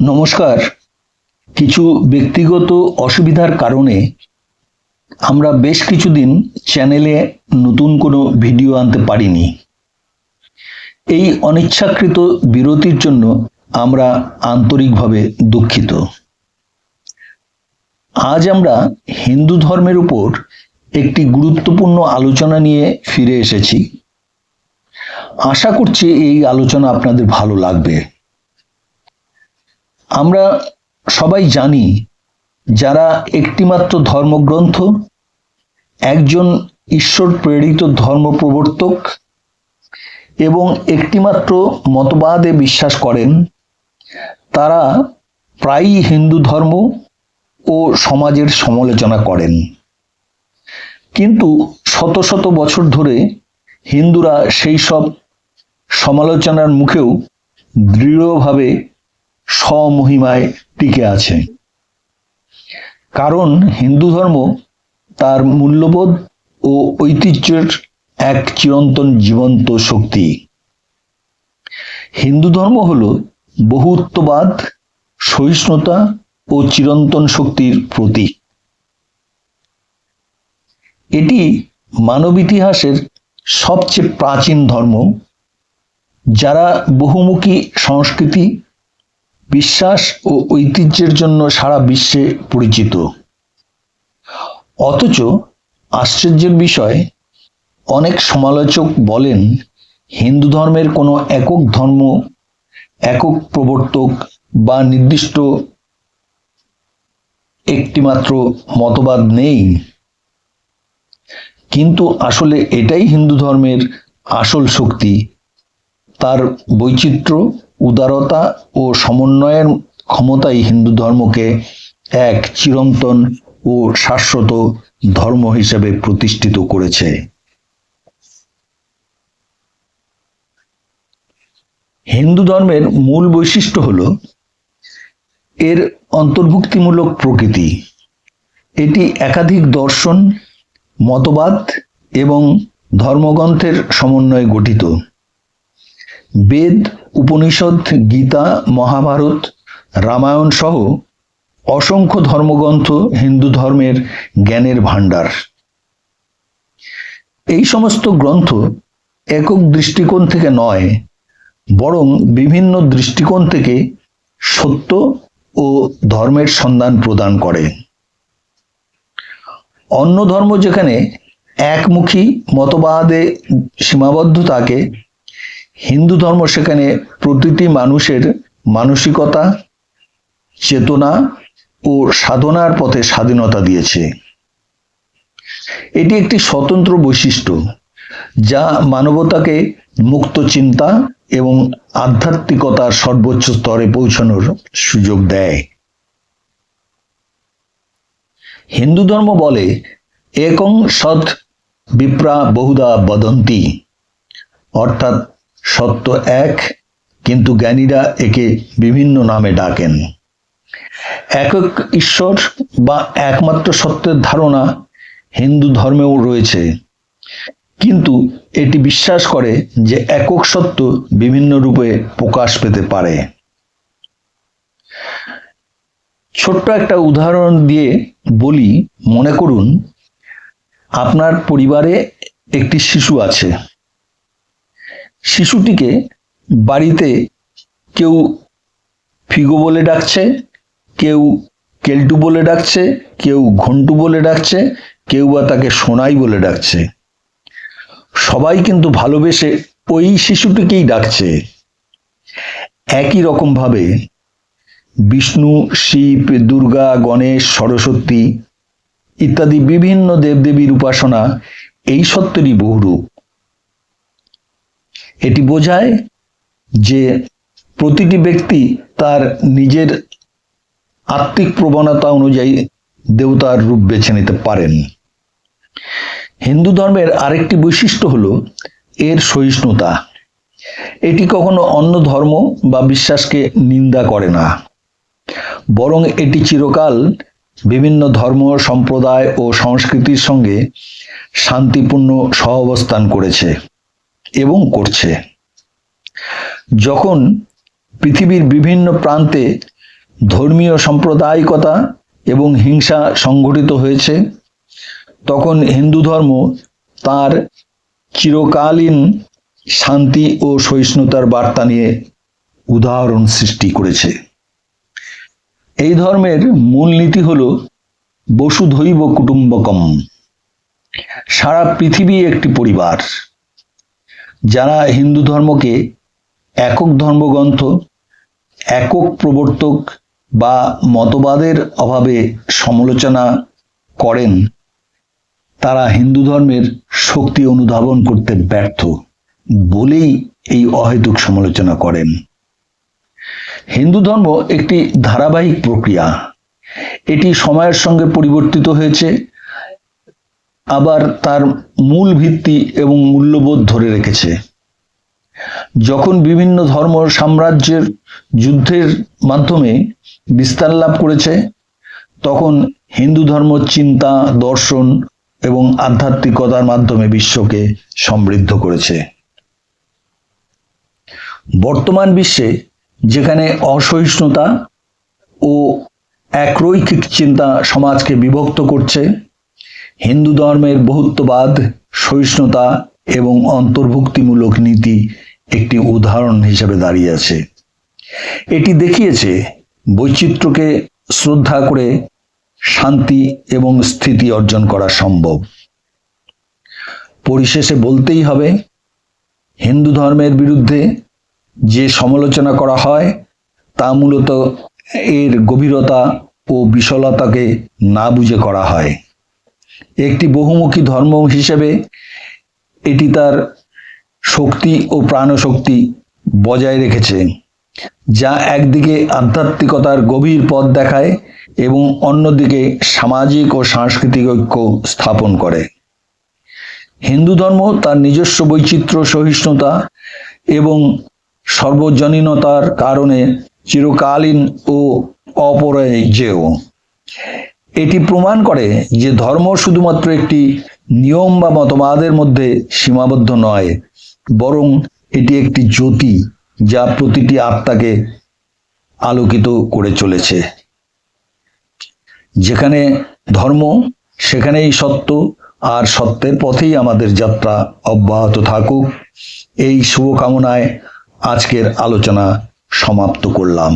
নমস্কার। কিছু ব্যক্তিগত অসুবিধার কারণে আমরা বেশ কিছুদিন চ্যানেলে নতুন কোনো ভিডিও আনতে পারিনি। এই অনিচ্ছাকৃত বিরতির জন্য আমরা আন্তরিকভাবে দুঃখিত। আজ আমরা হিন্দু ধর্মের উপর একটি গুরুত্বপূর্ণ আলোচনা নিয়ে ফিরে এসেছি। আশা করছি এই আলোচনা আপনাদের ভালো লাগবে। আমরা সবাই জানি যারা একটিমাত্র ধর্মগ্রন্থ, একজন ঈশ্বর প্রেরিত ধর্ম প্রবর্তক এবং একটিমাত্র মতবাদে বিশ্বাস করেন, তারা প্রায়ই হিন্দু ধর্ম ও সমাজের সমালোচনা করেন। কিন্তু শত শত বছর ধরে হিন্দুরা সেই সব সমালোচনার মুখেও দৃঢ়ভাবে স্বমহিমায় টিকে আছে। কারণ হিন্দু ধর্ম তার মূল্যবোধ ও ঐতিহ্যের এক চিরন্তন জীবন্ত শক্তি। হিন্দু ধর্ম হল বহুত্ববাদ, সহিষ্ণুতা ও চিরন্তন শক্তির প্রতীক। এটি মানব ইতিহাসের সবচেয়ে প্রাচীন ধর্ম, যারা বহুমুখী সংস্কৃতি বিশ্বাস ও ঐতিহ্যের জন্য সারা বিশ্বে পরিচিত। অথচ আশ্চর্যের বিষয়, অনেক সমালোচক বলেন, হিন্দু ধর্মের কোনো একক ধর্ম, একক প্রবর্তক বা নির্দিষ্ট একটিমাত্র মতবাদ নেই। কিন্তু আসলে এটাই হিন্দু ধর্মের আসল শক্তি, তার বৈচিত্র্য উদারতা ও সমন্বয়ের ক্ষমতাই হিন্দু ধর্মকে এক চিরন্তন ও শাশ্বত ধর্ম হিসেবে প্রতিষ্ঠিত করেছে। হিন্দু ধর্মের মূল বৈশিষ্ট্য হল এর অন্তর্ভুক্তিমূলক প্রকৃতি। এটি একাধিক দর্শন, মতবাদ এবং ধর্মগ্রন্থের সমন্বয়ে গঠিত। বেদ, উপনিষদ, গীতা, মহাভারত, রামায়ণ সহ অসংখ্য ধর্মগ্রন্থ হিন্দু ধর্মের জ্ঞানের ভাণ্ডার। এই সমস্ত গ্রন্থ একক দৃষ্টিকোণ থেকে নয়, বরং বিভিন্ন দৃষ্টিকোণ থেকে সত্য ও ধর্মের সন্ধান প্রদান করে। অন্য ধর্ম যেখানে একমুখী মতবাদে সীমাবদ্ধ থাকে হিন্দু ধর্ম সেখানে প্রতিটি মানুষের মানসিকতা, চেতনা ও সাধনার পথে স্বাধীনতা দিয়েছে। এটি একটি স্বতন্ত্র বৈশিষ্ট্য যা মানবতাকে মুক্ত চিন্তা এবং আধ্যাত্মিকতার সর্বোচ্চ স্তরে পৌঁছানোর সুযোগ দেয়। হিন্দু ধর্ম বলে, একং সৎ বিপ্রা বহুদা বদন্তি। অর্থাৎ সত্য এক, কিন্তু জ্ঞানীরা একে বিভিন্ন নামে ডাকেন। একক ঈশ্বর বা একমাত্র সত্যের ধারণা হিন্দু ধর্মেও রয়েছে। কিন্তু এটি বিশ্বাস করে যে একক সত্য বিভিন্ন রূপে প্রকাশ পেতে পারে। ছোট্ট একটা উদাহরণ দিয়ে বলি, মনে করুন, আপনার পরিবারে একটি শিশু আছে। শিশুটিকে বাড়িতে কেউ ফিগো বলে ডাকছে, কেউ কেলটু বলে ডাকছে, কেউ ঘন্টু বলে ডাকছে, কেউ বা তাকে সোনাই বলে ডাকছে। সবাই কিন্তু ভালোবেসে ওই শিশুটিকেই ডাকছে। একই রকম ভাবে বিষ্ণু, শিব, দুর্গা, গণেশ, সরস্বতী ইত্যাদি বিভিন্ন দেবদেবীর উপাসনা এই সত্যেরই বহুরূপ। এটি বোঝায় যে প্রতিটি ব্যক্তি তার নিজের আত্মিক প্রবণতা অনুযায়ী দেবতার রূপ বেছে নিতে পারেন। হিন্দু ধর্মের আরেকটি বৈশিষ্ট্য হল এর সহিষ্ণুতা। এটি কখনো অন্য ধর্ম বা বিশ্বাসকে নিন্দা করে না। বরং এটি চিরকাল বিভিন্ন ধর্ম, সম্প্রদায় ও সংস্কৃতির সঙ্গে শান্তিপূর্ণ সহাবস্থান করেছে। এবং করছে। যখন পৃথিবীর বিভিন্ন প্রান্তে ধর্মীয় সাম্প্রদায়িকতা এবং হিংসা সংঘটিত হয়েছে, তখন হিন্দু ধর্ম তার চিরকালীন শান্তি ও সহিষ্ণুতার বার্তা নিয়ে উদাহরণ সৃষ্টি করেছে। এই ধর্মের মূলনীতি হল বসুধৈব কুটুম্বকম। সারা পৃথিবী একটি পরিবার। যারা হিন্দু ধর্মকে একক ধর্মগ্রন্থ, একক প্রবর্তক বা মতবাদের অভাবে সমালোচনা করেন, তারা হিন্দু ধর্মের শক্তি অনুধাবন করতে ব্যর্থ বলেই এই অহেতুক সমালোচনা করেন। হিন্দু ধর্ম একটি ধারাবাহিক প্রক্রিয়া। এটি সময়ের সঙ্গে পরিবর্তিত হয়েছে। আবার তার মূল ভিত্তি এবং মূল্যবোধ ধরে রেখেছে। যখন বিভিন্ন ধর্ম সাম্রাজ্যের যুদ্ধের মাধ্যমে বিস্তার লাভ করেছে, তখন হিন্দু ধর্ম চিন্তা, দর্শন এবং আধ্যাত্মিকতার মাধ্যমে বিশ্বকে সমৃদ্ধ করেছে। বর্তমান বিশ্বে যেখানে অসহিষ্ণুতা ও একরৈখিক চিন্তা সমাজকে বিভক্ত করছে হিন্দু ধর্মের বহুত্ববাদ, সহিষ্ণুতা এবং অন্তর্ভুক্তিমূলক নীতি একটি উদাহরণ হিসেবে দাঁড়িয়ে আছে। এটি দেখিয়েছে বৈচিত্র্যকে শ্রদ্ধা করে শান্তি এবং স্থিতি অর্জন করা সম্ভব। পরিশেষে বলতেই হবে, হিন্দু ধর্মের বিরুদ্ধে যে সমালোচনা করা হয়, তা মূলত এর গভীরতা ও বিশলতাকে না বুঝে করা হয়। একটি বহুমুখী ধর্ম হিসেবে এটি তার শক্তি ও প্রাণশক্তি বজায় রেখেছে, যা একদিকে আধ্যাত্মিকতার গভীর পথ দেখায় এবং অন্যদিকে সামাজিক ও সাংস্কৃতিক ঐক্য স্থাপন করে। হিন্দু ধর্ম তার নিজস্ব বৈচিত্র্য, সহিষ্ণুতা এবং সর্বজনীনতার কারণে চিরকালীন ও অপরাজেয় এটি প্রমাণ করে যে ধর্ম শুধুমাত্র একটি নিয়ম বা মতবাদের মধ্যে সীমাবদ্ধ নয়, বরং এটি একটি জ্যোতি যা প্রতিটি আত্মাকে আলোকিত করে চলেছে। যেখানে ধর্ম, সেখানেই সত্য, আর সত্যের পথেই আমাদের যাত্রা অব্যাহত থাকুক, এই শুভকামনায় আজকের আলোচনা সমাপ্ত করলাম।